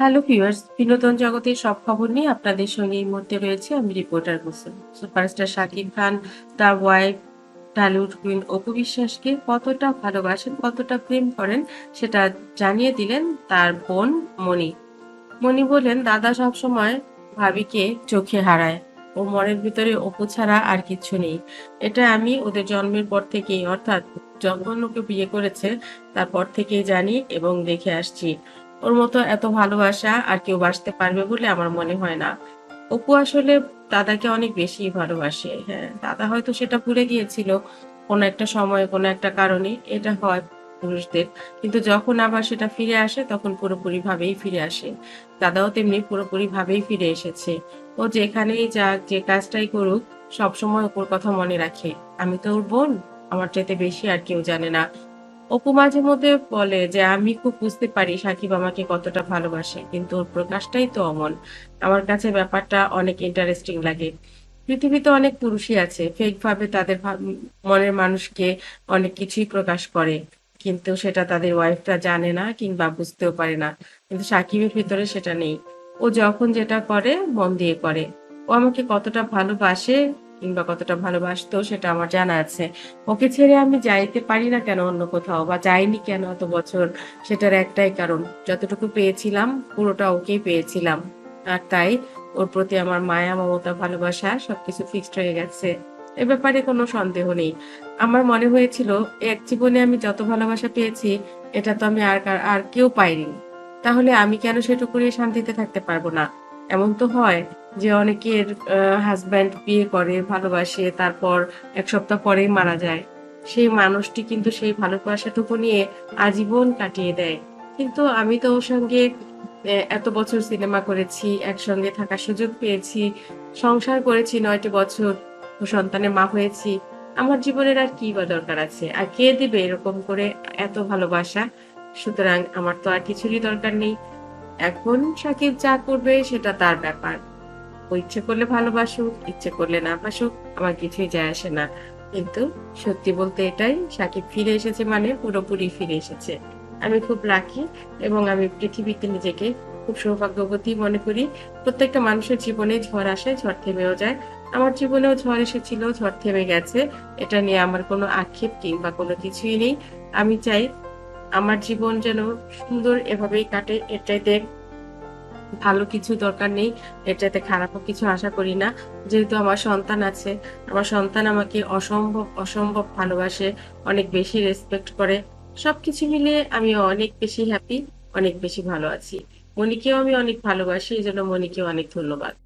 Hello viewers, বিনোদন জগতের সব খবর নিয়ে আপনাদের সঙ্গে এই মুহূর্তে রয়েছে আমি রিপোর্টার কুসুম সুপারস্টার শাকিব খান তার ওয়াইফ ঢালিউড কুইন অপু বিশ্বাসকে কতটা ভালোবাসেন, কতটা প্রেম করেন সেটা জানিয়ে দিলেন তার বোন মণি। মণি বলেন দাদা সবসময় ভাবিকে চোখে হারায়। ও মনের ভিতরে অপু ছাড়া আর কিছু নেই। এটা আমি ওদের জন্মের পর থেকেই, অর্থাৎ যখন ওকে বিয়ে করেছে, তারপর থেকেই জানি এবং দেখে আসছি। ওর মতো এত ভালোবাসা আর কেউ বাসতে পারবে বলে আমার মনে হয় না। অপু আসলে দাদাকে অনেক বেশি ভালোবাসে। হ্যাঁ দাদা হয়তো সেটা ভুলে গিয়েছিল কোনো একটা সময়, কোনো একটা কারণে। এটা হয় পুরুষদের। কিন্তু যখন আবার সেটা ফিরে আসে, তখন পুরোপুরি ভাবেই ফিরে আসে। দাদাও তেমনি পুরোপুরি ভাবেই ফিরে এসেছে। ও যেখানেই যাক, যে কাজটাই করুক, সবসময় ওপর কথা মনে রাখে। আমি তো ওর বোন, আমার চাইতে বেশি আর কেউ জানে না। অপু মাঝে মধ্যে বলে যে, আমি খুব বুঝতে পারি সাকিব আমাকে কতটা ভালোবাসে, কিন্তু ওর প্রকাশটাই তো অমন। আমার কাছে ব্যাপারটা অনেক ইন্টারেস্টিং লাগে। পৃথিবীতে অনেক পুরুষই আছে ফেক ভাবে তাদের মনের মানুষকে অনেক কিছুই প্রকাশ করে, কিন্তু সেটা তাদের ওয়াইফটা জানে না কিংবা বুঝতেও পারে না। কিন্তু সাকিবের ভিতরে সেটা নেই। ও যখন যেটা করে, মন দিয়ে করে। ও আমাকে কতটা ভালোবাসে কিংবা কতটা ভালোবাসতো সেটা আমার জানা আছে। ওকে ছেড়ে আমি যাইতে পারি না কেন অন্য কোথাও বা যাইনি কেন এত বছর? সেটার একটাই কারণ। যতটুকু পেয়েছিলাম, পুরোটা ওকেই পেয়েছিলাম। আর তাই ওর প্রতি আমার মায়া, মমতা, ভালোবাসা সবকিছু ফিক্সড হয়ে গেছে। এ ব্যাপারে কোনো সন্দেহ নেই। আমার মনে হয়েছিল, এক জীবনে আমি যত ভালোবাসা পেয়েছি, এটা তো আমি আর আর কেউ পাইনি। তাহলে আমি কেন সেটুকু শান্তিতে থাকতে পারব না? এমন তো হয়। যে অনেকের হাজব্যান্ড বিয়ে করে, ভালোবাসে, তারপর এক সপ্তাহ পরেই মারা যায়। সেই মানুষটি কিন্তু সেই ভালোবাসাটুকু নিয়ে আজীবন কাটিয়ে দেয়। কিন্তু আমি তো ওর সঙ্গে এত বছর সিনেমা করেছি, একসঙ্গে থাকার সুযোগ পেয়েছি, সংসার করেছি নয়টি বছর, ও সন্তানের মা হয়েছি। আমার জীবনের আর কি বা দরকার আছে? আর কে দিবে এরকম করে এত ভালোবাসা? সুতরাং আমার তো আর কিছুরই দরকার নেই। এখন সাকিব যা করবে সেটা তার ব্যাপার। ও ইচ্ছে করলে ভালোবাসুক, ইচ্ছে করলে না বাসুক আমার কিছুই যায় আসে না। কিন্তু সত্যি বলতে এটাই, সাকিব ফিরে এসেছে মানে পুরোপুরি ফিরে এসেছে। আমি খুব লাকি এবং আমি পৃথিবীতে নিজেকে খুব সৌভাগ্যবতী মনে করি। প্রত্যেকটা মানুষের জীবনে ঝড় আসে, ঝড় থেমেও যায়। আমার জীবনেও ঝড় এসেছিল, ঝড় থেমে গেছে। এটা নিয়ে আমার কোনো আক্ষেপ কিংবা কোনো কিছুই নেই। আমি চাই আমার জীবন যেন সুন্দর এভাবেই কাটে এটাইতে ভালো কিছু দরকার নেই, এটাতে খারাপও কিছু আশা করি না। যেহেতু আমার সন্তান আছে, আমার সন্তান আমাকে অসম্ভব অসম্ভব ভালোবাসে, অনেক বেশি রেসপেক্ট করে। সবকিছু মিলিয়ে আমি অনেক বেশি হ্যাপি অনেক বেশি ভালো আছি। মনিকেও আমি অনেক ভালোবাসি, এই জন্য মনিকেও অনেক ধন্যবাদ।